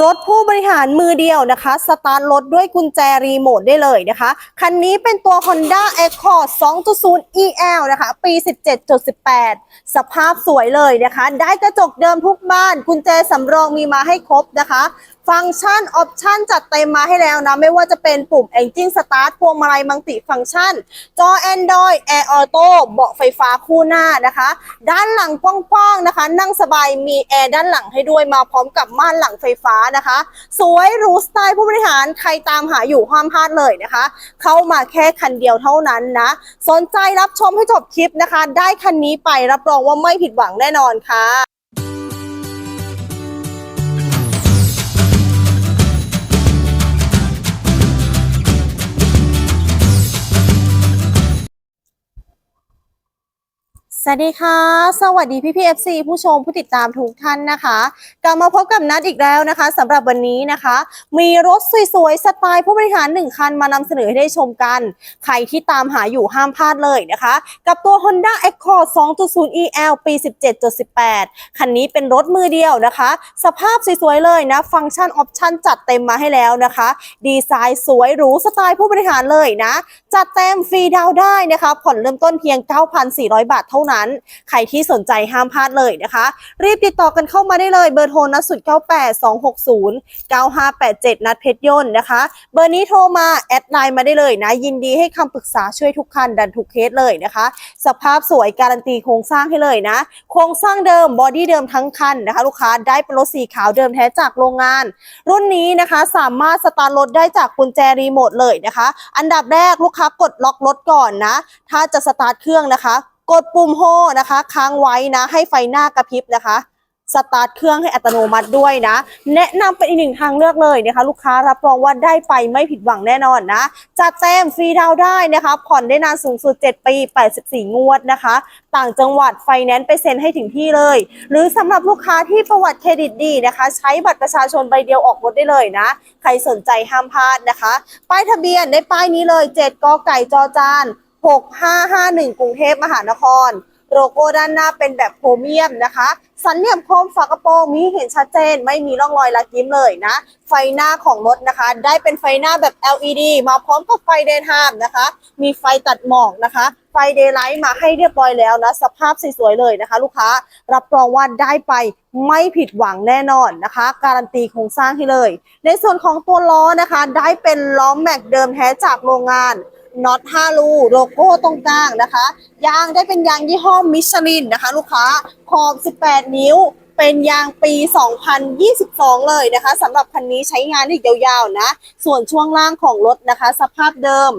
รถผู้บริหารมือเดียวนะคะ สตาร์ทรถด้วยกุญแจรีโมทได้เลยนะคะ คันนี้เป็นตัว Honda Accord 2.0 EL นะคะ ปี 17.18 สภาพสวยเลยนะคะ ได้กระจกเดิมทุกบ้าน กุญแจสำรองมีมาให้ครบนะคะฟังก์ชันออปชันจัดเต็มมาให้แล้วนะ ไม่ว่าจะเป็นปุ่ม Engine Start พวงมาลัยมังติฟังก์ชัน จอ Android Air Auto เบาะไฟฟ้าคู่หน้านะคะ ด้านหลังกว้างๆนะคะ นั่งสบายมีแอร์ด้านหลังให้ด้วยมาพร้อมกับม่านหลังไฟฟ้านะคะ สวยรูสไตล์ผู้บริหารใครตามหาอยู่ห้ามพลาดเลยนะคะ เข้ามาแค่คันเดียวเท่านั้นนะ สนใจรับชมให้จบคลิปนะคะ ได้คันนี้ไปรับรองว่าไม่ผิดหวังแน่นอนค่ะ สวัสดีค่ะ สวัสดีพี่พีเอฟซีผู้ชมผู้ติดตามทุกท่านนะคะ กลับมาพบกับนัดอีกแล้วนะคะสำหรับวันนี้นะคะ มีรถสวยๆสไตล์ผู้บริหารหนึ่งคันมานำเสนอให้ได้ชมกัน ใครที่ตามหาอยู่ห้ามพลาดเลยนะคะ กับตัว Honda Accord 2.0 EL ปี 17.18 คันนี้เป็นรถมือเดียวนะคะ สภาพสวยๆเลยนะ ฟังก์ชันออปชันจัดเต็มมาให้แล้วนะคะ ดีไซน์สวยหรูสไตล์ผู้บริหารเลยนะ จัดเต็มฟรีดาวได้นะคะ ผ่อนเริ่มต้นเพียง 9,400 บาทเท่านั้นใครที่สนใจห้ามพลาดเลยนะคะ รีบติดต่อกันเข้ามาได้เลยเบอร์โทรนัดสุด 98 260 9587 นัดเพชรยนต์นะคะ เบอร์นี้โทรมาแอดไลน์มาได้เลยนะ ยินดีให้คำปรึกษาช่วยทุกคันดันทุกเคสเลยนะคะ สภาพสวยการันตีโครงสร้างให้เลยนะ โครงสร้างเดิมบอดี้เดิมทั้งคันนะคะ ลูกค้าได้เป็นรถสีขาวเดิมแท้จากโรงงาน รุ่นนี้นะคะสามารถสตาร์ทรถได้จากกุญแจรีโมทเลยนะคะ อันดับแรกลูกค้ากดล็อกรถก่อนนะ ถ้าจะสตาร์ทเครื่องนะคะ กดปุ่มโฮนะคะ ค้างไว้นะ ให้ไฟหน้ากระพริบนะคะสตาร์ทเครื่องให้อัตโนมัติด้วยนะ แนะนำเป็นอีกหนึ่งทางเลือกเลยนะคะ ลูกค้ารับรองว่าได้ไปไม่ผิดหวังแน่นอนนะจัดเต็มฟรีดาวได้นะคะ ผ่อนได้นานสูงสุด 7 ปี 84 งวดนะคะ ต่างจังหวัดไฟแนนซ์ไปเซ็นให้ถึงที่เลย หรือสำหรับลูกค้าที่ประวัติเครดิตดีนะคะ ใช้บัตรประชาชนใบเดียวออกรถได้เลยนะ ใครสนใจห้ามพลาดนะคะ ป้ายทะเบียนในป้ายนี้เลย 7กไก่จอจาน 6551 กรุงเทพมหานคร โลโก้ด้านหน้าเป็นแบบโพรเมียมนะคะ สันเหลี่ยมโคมฝากระโปรงมีเห็นชัดเจน ไม่มีร่องรอยลักยิ้มเลยนะ ไฟหน้าของรถนะคะ ได้เป็นไฟหน้าแบบ LED มาพร้อมกับไฟเดย์ไทม์นะคะ มีไฟตัดหมอกนะคะไฟเดย์ไลท์มาให้เรียบร้อยแล้วนะ สภาพสวยๆเลยนะคะ ลูกค้ารับรองว่าได้ไปไม่ผิดหวังแน่นอนนะคะ การันตีโครงสร้างให้เลย ในส่วนของตัวล้อนะคะ ได้เป็นล้อแม็กเดิมแท้จากโรงงาน น็อต5รูโลโก้ตรงกลางนะคะ ยางได้เป็นยางยี่ห้อมิชลินนะคะ ลูกค้าขอบ 18 นิ้ว เป็นยางปี 2022 เลยนะคะสำหรับคันนี้ใช้งานอีกยาวๆนะ ส่วนช่วงล่างของรถนะคะ สภาพเดิม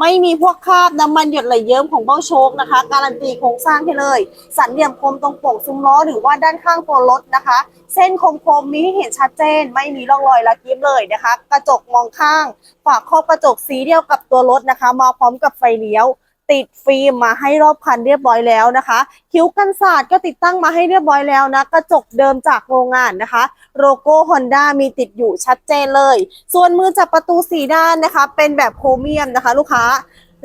ไม่มีพวกคราบน้ำมันหยดไหลเยิ้มของเบ้าโชคนะคะ การันตีโครงสร้างให้เลย สันเหลี่ยมคมตรงโป่งซุ้มล้อหรือว่าด้านข้างตัวรถนะคะ เส้นคมคมมีให้เห็นชัดเจน ไม่มีร่องรอยละกยิ้มเลยนะคะ กระจกมองข้าง ฝากครอบกระจกสีเดียวกับตัวรถนะคะ มาพร้อมกับไฟเลี้ยว ติดฟิล์มมาให้รอบคันเรียบร้อยแล้วนะคะ คิ้วกันศาสตร์ก็ติดตั้งมาให้เรียบร้อยแล้วนะกระจกเดิมจากโรงงานนะคะ โลโก้ Honda มีติดอยู่ชัดเจนเลย ส่วนมือจับประตูสีด้านนะคะ เป็นแบบโครเมียมนะคะ ลูกค้า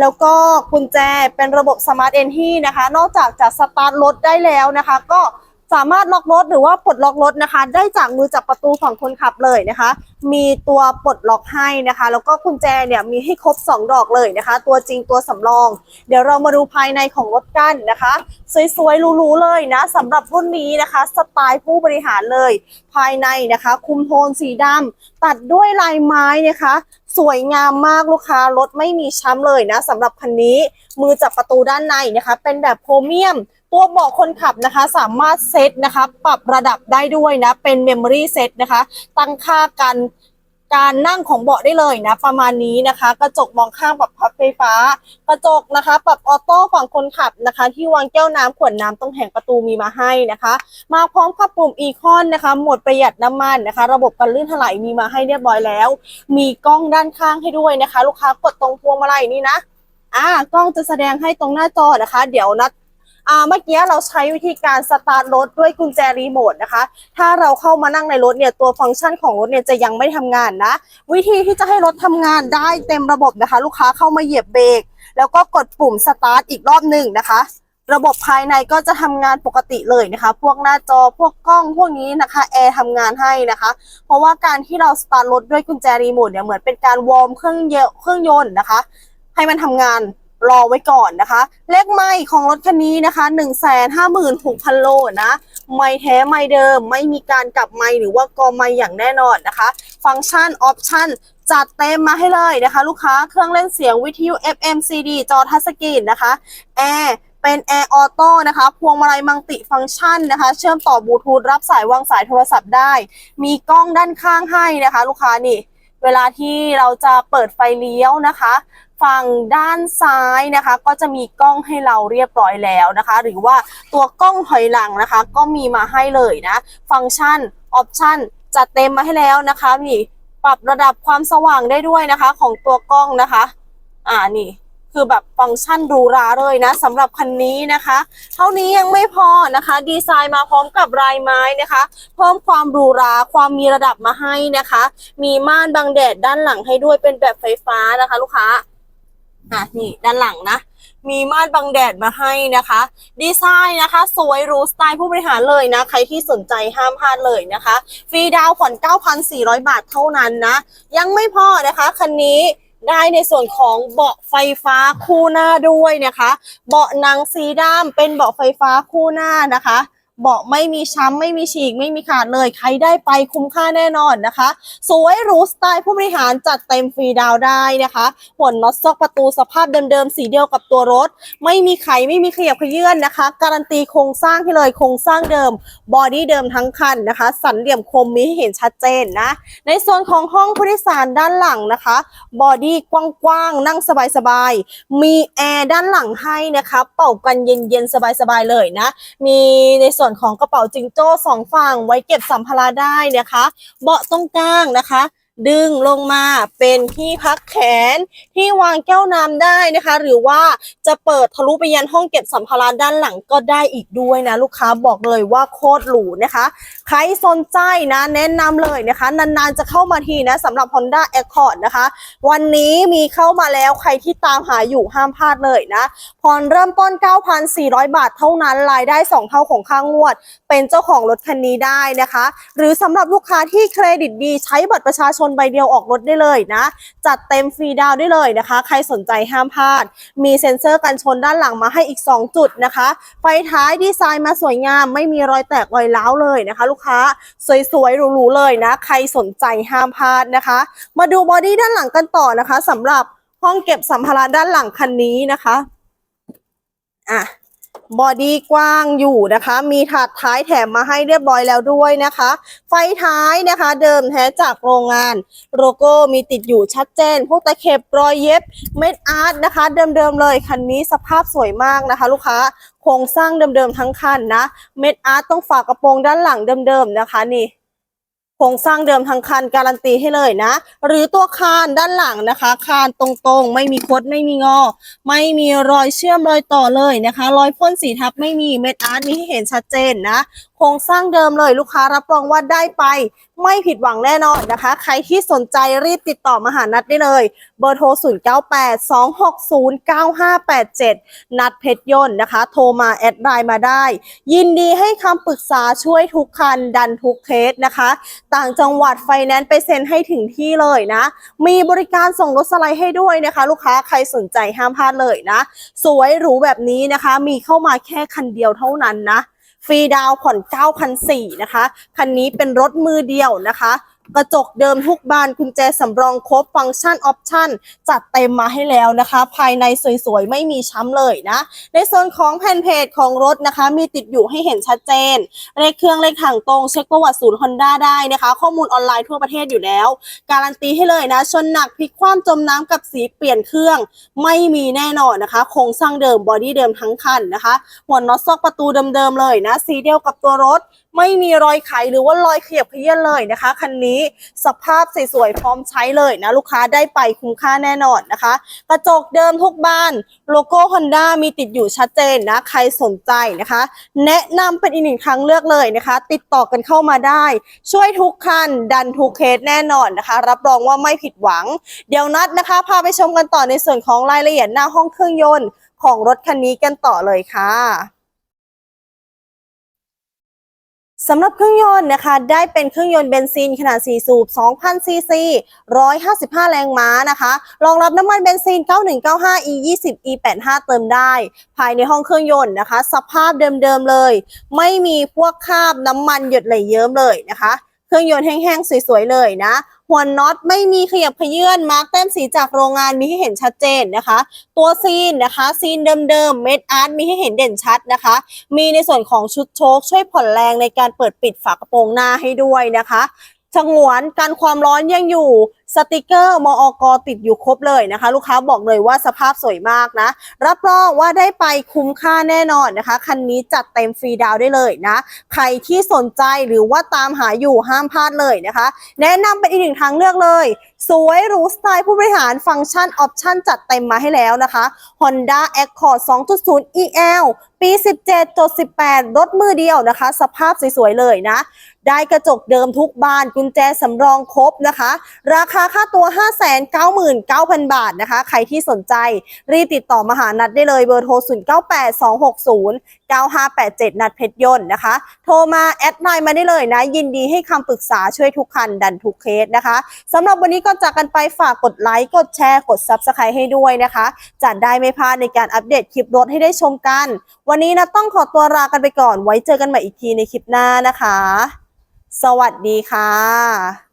แล้วก็กุญแจเป็นระบบสมาร์ทเอนที่นะคะ นอกจากจะสตาร์ทรถได้แล้วนะคะ ก็ สามารถล็อกรถหรือว่าปลดล็อกรถนะคะ ได้จากมือจับประตูฝั่งคนขับเลยนะคะ มีตัวปลดล็อกให้นะคะ แล้วก็กุญแจเนี่ยมีให้ครบ 2 ดอกเลยนะคะ ตัวจริงตัวสำรอง เดี๋ยวเรามาดูภายในของรถกันนะคะ สวยๆรูๆเลยนะสำหรับรุ่นนี้นะคะ สไตล์ผู้บริหารเลย ภายในนะคะ คุมโทนสีดำตัดด้วยลายไม้นะคะ สวยงามมากลูกค้ารถไม่มีช้ำเลยนะสำหรับคันนี้มือจับประตูด้านในนะคะ เป็นแบบโพรเมียม ตัวเบาะคนขับนะคะสามารถเซตนะคะปรับระดับได้ด้วยนะ เป็นเมมโมรี่เซตนะคะ ตั้งค่าการการนั่งของเบาะได้เลยนะ ประมาณนี้นะคะ กระจกมองข้างปรับพับไฟฟ้า กระจกนะคะ ปรับออโต้ฝั่งคนขับนะคะ ที่วางแก้วน้ำขวดน้ำตรงแผงประตูมีมาให้นะคะ มาพร้อมกับปุ่มอีคอนนะคะโหมดประหยัดน้ำมันนะคะ ระบบกันลื่นถลายมีมาให้เรียบร้อยแล้ว มีกล้องด้านข้างให้ด้วยนะคะ ลูกค้ากดตรงพวงมาลัยนี่นะอ่ากล้องจะแสดงให้ตรงหน้าจอนะคะ เดี๋ยวนัด อ่าเมื่อกี้เราใช้วิธีการสตาร์ทรถด้วยกุญแจรีโมทนะคะ ถ้าเราเข้ามานั่งในรถเนี่ยตัวฟังก์ชันของรถเนี่ยจะยังไม่ทำงานนะ วิธีที่จะให้รถทำงานได้เต็มระบบนะคะ ลูกค้าเข้ามาเหยียบเบรกแล้วก็กดปุ่มสตาร์ทอีกรอบหนึ่งนะคะ ระบบภายในก็จะทำงานปกติเลยนะคะ พวกหน้าจอพวกกล้องพวกนี้นะคะแอร์ทำงานให้นะคะ เพราะว่าการที่เราสตาร์ทรถด้วยกุญแจรีโมทเนี่ยเหมือนเป็นการวอร์มเครื่องเยเครื่องยนต์นะคะ ให้มันทำงาน รอไว้ก่อนนะคะ เลขไม่ของรถคันนี้นะคะ 1 5 6 0 0 0 โลนะ ไม่แท้ไม่เดิม ไม่มีการกลับไม่หรือว่ากอไม่อย่างแน่นอนนะคะ ฟังก์ชันออปชันจัดเต็มมาให้เลยนะคะ ลูกค้าเครื่องเล่นเสียงวิทยุ FM CD จอทัชสกรีนนะคะแอร์เป็นแอร์ออโต้นะคะ พวงมาลัยมัลติฟังก์ชันนะคะ เชื่อมต่อบลูทูธรับสายวางสายโทรศัพท์ได้ มีกล้องด้านข้างให้นะคะ ลูกค้านี่ เวลาที่เราจะเปิดไฟเลี้ยวนะคะ ฝั่งด้านซ้ายนะคะ ก็จะมีกล้องให้เราเรียบร้อยแล้วนะคะ หรือว่าตัวกล้องถอยหลังนะคะ ก็มีมาให้เลยนะ ฟังก์ชันออปชันจัดเต็มมาให้แล้วนะคะนี่ปรับระดับความสว่างได้ด้วยนะคะ ของตัวกล้องนะคะ อ่านี่ คือแบบฟังก์ชันหรูราเลยนะสำหรับคันนี้นะคะ เท่านี้ยังไม่พอนะคะ ดีไซน์มาพร้อมกับลายไม้นะคะ เพิ่มความหรูราความมีระดับมาให้นะคะ มีม่านบังแดดด้านหลังให้ด้วยเป็นแบบไฟฟ้านะคะ ลูกค้าอะนี่ด้านหลังนะมีม่านบังแดดมาให้นะคะ ดีไซน์นะคะ สวยรูสไตล์ผู้บริหารเลยนะ ใครที่สนใจห้ามพลาดเลยนะคะ ฟรีดาวน์ผ่อน 9,400 บาทเท่านั้นนะ ยังไม่พอนะคะ คันนี้ ได้ในส่วนของเบาะไฟฟ้าคู่หน้าด้วยนะคะ เบาะหนังสีดำเป็นเบาะไฟฟ้าคู่หน้านะคะ เบาะไม่มีช้ำไม่มีฉีก ไม่มีขาดเลย ใครได้ไปคุ้มค่าแน่นอนนะคะ สวยหรูสไตล์ผู้บริหารจัดเต็มฟรีดาวได้นะคะหัวน็อตซอกประตูสภาพเดิมๆสีเดียวกับตัวรถ ไม่มีไขไม่มีขยับขยื่นนะคะ การันตีโครงสร้างให้เลยโครงสร้างเดิมบอดี้เดิมทั้งคันนะคะ สันเหลี่ยมคมมีให้เห็นชัดเจนนะ ในส่วนของห้องผู้โดยสารด้านหลังนะคะบอดี้กว้างๆนั่งสบายๆมีแอร์ด้านหลังให้นะคะเป่ากันเย็นๆสบายๆเลยนะ มีในส่วนของกระเป๋าจิงโจ้สองฝั่งไว้เก็บสัมภาระได้นะคะ เบาะตรงกลางนะคะ ดึงลงมาเป็นที่พักแขนที่วางแก้วน้ำได้นะคะ หรือว่าจะเปิดทะลุไปยันห้องเก็บสัมภาระด้านหลังก็ได้อีกด้วยนะ ลูกค้าบอกเลยว่าโคตรหรูนะคะ ใครสนใจนะแนะนำเลยนะคะ นานๆจะเข้ามาทีนะสำหรับ Honda Accord นะคะ วันนี้มีเข้ามาแล้วใครที่ตามหาอยู่ห้ามพลาดเลยนะผ่อนเริ่มต้น 9,400 บาทเท่านั้นรายได้ 2 เท่าของค่างวด เป็นเจ้าของรถคันนี้ได้นะคะ หรือสำหรับลูกค้าที่เครดิตดีใช้บัตรประชาชนใบเดียวออกรถได้เลยนะ จัดเต็มฟรีดาวได้เลยนะคะ ใครสนใจห้ามพลาด มีเซ็นเซอร์กันชนด้านหลังมาให้อีก 2 จุดนะคะ ไฟท้ายดีไซน์มาสวยงาม ไม่มีรอยแตกรอยร้าวเลยนะคะ ลูกค้าสวยๆหรูๆเลยนะ ใครสนใจห้ามพลาดนะคะ มาดูบอดี้ด้านหลังกันต่อนะคะสำหรับห้องเก็บสัมภาระด้านหลังคันนี้นะคะอะ บอดี้กว้างอยู่นะคะ มีถาดท้ายแถมมาให้เรียบร้อยแล้วด้วยนะคะ ไฟท้ายนะคะ เดิมแท้จากโรงงาน โลโก้มีติดอยู่ชัดเจน พวกตะเข็บรอยเย็บเม็ดอาร์ตนะคะ เดิมๆเลยคันนี้สภาพสวยมากนะคะ ลูกค้าโครงสร้างเดิมๆทั้งคันนะ เม็ดอาร์ตต้องฝากระโปรงด้านหลังเดิมๆนะคะนี่ โครงสร้างเดิมทั้งคานการันตีให้เลยนะ หรือตัวคานด้านหลังนะคะ คานตรงๆ ไม่มีคดไม่มีงอ ไม่มีรอยเชื่อมรอยต่อเลยนะคะ รอยพ่นสีทับไม่มีเม็ดอาร์ตมีให้เห็นชัดเจนนะ ครงสร้างเดิมเลยลูกค้ารับรองว่าได้ไป ไม่ผิดหวังแน่นอนนะคะ ใครที่สนใจรีบติดต่อมาหานัดได้เลย เบอร์โทร 0982609587 นัดเพชรยนต์นะคะ โทรมาแอดไลน์มาได้ ยินดีให้คำปรึกษาช่วยทุกคันดันทุกเคสนะคะ ต่างจังหวัดไฟแนนซ์ไปเซ็นให้ถึงที่เลยนะ มีบริการส่งรถสไลด์ให้ด้วยนะคะ ลูกค้าใครสนใจห้ามพลาดเลยนะ สวยหรูแบบนี้นะคะ มีเข้ามาแค่คันเดียวเท่านั้นนะ ฟรีดาวผ่อน 9,400นะคะ คันนี้เป็นรถมือเดียวนะคะ กระจกเดิมทุกบานกุญแจสำรองครบฟังก์ชันออปชั่นจัดเต็มมาให้แล้วนะคะ ภายในสวยๆ ไม่มีช้ำเลยนะ ในส่วนของแผ่นเพจของรถนะคะ มีติดอยู่ให้เห็นชัดเจน เลขเครื่องเลขถังตรง เช็คประวัติศูนย์ฮอนด้าได้นะคะ ข้อมูลออนไลน์ทั่วประเทศอยู่แล้ว การันตีให้เลยนะ ชนหนักพลิกคว่ำจมน้ำกับสีเปลี่ยนเครื่อง ไม่มีแน่นอนนะคะ โครงสร้างเดิมบอดี้เดิมทั้งคันนะคะหัวน็อตซอกประตูเดิมๆเลยนะสีเดียวกับตัวรถ ไม่มีรอยไขหรือว่ารอยเขยับเขยื้อนเลยนะคะคันนี้สภาพสวยๆพร้อมใช้เลยนะ ลูกค้าได้ไปคุ้มค่าแน่นอนนะคะ กระจกเดิมทุกบ้าน โลโก้ Honda มีติดอยู่ชัดเจนนะ ใครสนใจนะคะ แนะนำเป็นอีกหนึ่งทางเลือกเลยนะคะ ติดต่อกันเข้ามาได้ ช่วยทุกคัน ดันทุกเคสแน่นอนนะคะ รับรองว่าไม่ผิดหวัง เดี๋ยวนัดนะคะ พาไปชมกันต่อในส่วนของรายละเอียดหน้าห้องเครื่องยนต์ของรถคันนี้กันต่อเลยค่ะ สำหรับเครื่องยนต์นะคะได้เป็นเครื่องยนต์เบนซินขนาด 4 สูบ 2,000 ซีซี 155 แรงม้านะคะ รองรับน้ำมันเบนซิน 9195 E 20 E 85 เติมได้ ภายในห้องเครื่องยนต์นะคะ สภาพเดิมๆเลย ไม่มีพวกคราบน้ำมันหยดไหลเยิ้มเลยนะคะ เครื่องยนต์แห้งๆสวยๆเลยนะหัวน็อตไม่มีขยับขยื่นมาร์กแต้มสีจากโรงงานมีให้เห็นชัดเจนนะคะ ตัวซีนนะคะซีนเดิมๆเม็ดอาร์ตมีให้เห็นเด่นชัดนะคะ มีในส่วนของชุดโชคช่วยผ่อนแรงในการเปิดปิดฝากระโปรงหน้าให้ด้วยนะคะฉงวนการความร้อนยังอยู่ สติกเกอร์มอกติดอยู่ครบเลยนะคะ ลูกค้าบอกเลยว่าสภาพสวยมากนะ รับรองว่าได้ไปคุ้มค่าแน่นอนนะคะ คันนี้จัดเต็มฟรีดาวได้เลยนะ ใครที่สนใจหรือว่าตามหาอยู่ห้ามพลาดเลยนะคะ แนะนำเป็นอีกหนึ่งทางเลือกเลย สวยหรูสไตล์ผู้บริหารฟังก์ชันออปชั่นจัดเต็มมาให้แล้วนะคะ Honda Accord 2.0 EL ปี 17.18 รถมือเดียวนะคะ สภาพสวยๆเลยนะ ได้กระจกเดิมทุกบานกุญแจสำรองครบนะคะ ราคาค่าตัว 599,000 บาทนะคะ ใครที่สนใจรีบติดต่อมาหานัดได้เลยเบอร์โทร 098260 9587 นัดเพชรยนต์นะคะ โทรมาแอดไลน์มาได้เลยนะ ยินดีให้คำปรึกษาช่วยทุกคันดันทุกเคสนะคะสำหรับวันนี้ก็จากกันไปฝากกดไลค์ กดแชร์ กด Subscribe ให้ด้วยนะคะจะได้ไม่พลาดในการอัปเดตคลิปรถให้ได้ชมกัน วันนี้นะต้องขอตัวลากันไปก่อนไว้เจอกันใหม่อีกทีในคลิปหน้านะคะ สวัสดีค่ะ